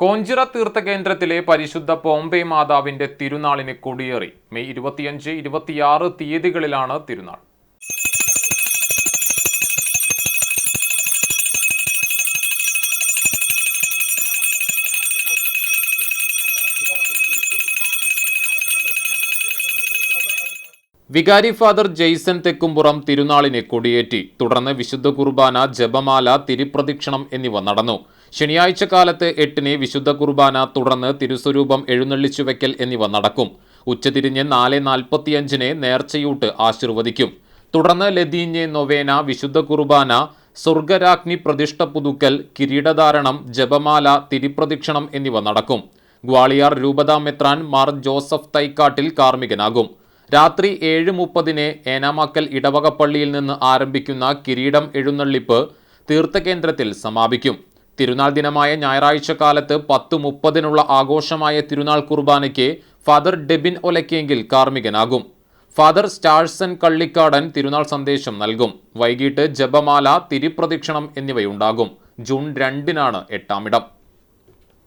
കോഞ്ചിറ തീർത്ഥകേന്ദ്രത്തിലെ പരിശുദ്ധ പോംബെ മാതാവിന്റെ തിരുനാളിന് കൊടിയേറി. മെയ് ഇരുപത്തിയഞ്ച് ഇരുപത്തിയാറ് തീയതികളിലാണ് തിരുനാൾ. വികാരി ഫാദർ ജെയ്സൺ തെക്കുംപുറം തിരുനാളിനെ കൊടിയേറ്റി. തുടർന്ന് വിശുദ്ധ കുർബാന ജപമാല തിരുപ്രദക്ഷിണം എന്നിവ നടന്നു. ശനിയാഴ്ച കാലത്ത് എട്ടിന് വിശുദ്ധ കുർബാന തുടർന്ന് തിരുസ്വരൂപം എഴുന്നള്ളിച്ചു വയ്ക്കൽ എന്നിവ നടക്കും. ഉച്ചതിരിഞ്ഞ് നാല് നാൽപ്പത്തിയഞ്ചിന് നേർച്ചയൂട്ട് ആശീർവദിക്കും. തുടർന്ന് ലതീഞ്ഞ് നൊവേന വിശുദ്ധ കുർബാന സ്വർഗരാഗ്നി പ്രതിഷ്ഠ പുതുക്കൽ കിരീടധാരണം ജപമാല തിരിപ്രദക്ഷിണം എന്നിവ നടക്കും. ഗ്വാളിയാർ രൂപതാ മെത്രാൻ മാർ ജോസഫ് തൈക്കാട്ടിൽ കാർമ്മികനാകും. രാത്രി ഏഴ് മുപ്പതിന് ഏനാമാക്കൽ ഇടവകപ്പള്ളിയിൽ നിന്ന് ആരംഭിക്കുന്ന കിരീടം എഴുന്നള്ളിപ്പ് തീർത്ഥകേന്ദ്രത്തിൽ സമാപിക്കും. തിരുനാൾ ദിനമായ ഞായറാഴ്ച കാലത്ത് പത്ത് മുപ്പതിനുള്ള ആഘോഷമായ തിരുനാൾ കുർബാനയ്ക്ക് ഫാദർ ഡെബിൻ ഒലക്കെങ്കിൽ കാർമ്മികനാകും. ഫാദർ സ്റ്റാഴ്സൺ കള്ളിക്കാടൻ തിരുനാൾ സന്ദേശം നൽകും. വൈകിട്ട് ജപമാല തിരിപ്രദക്ഷിണം എന്നിവയുണ്ടാകും. ജൂൺ രണ്ടിനാണ് എട്ടാമിടം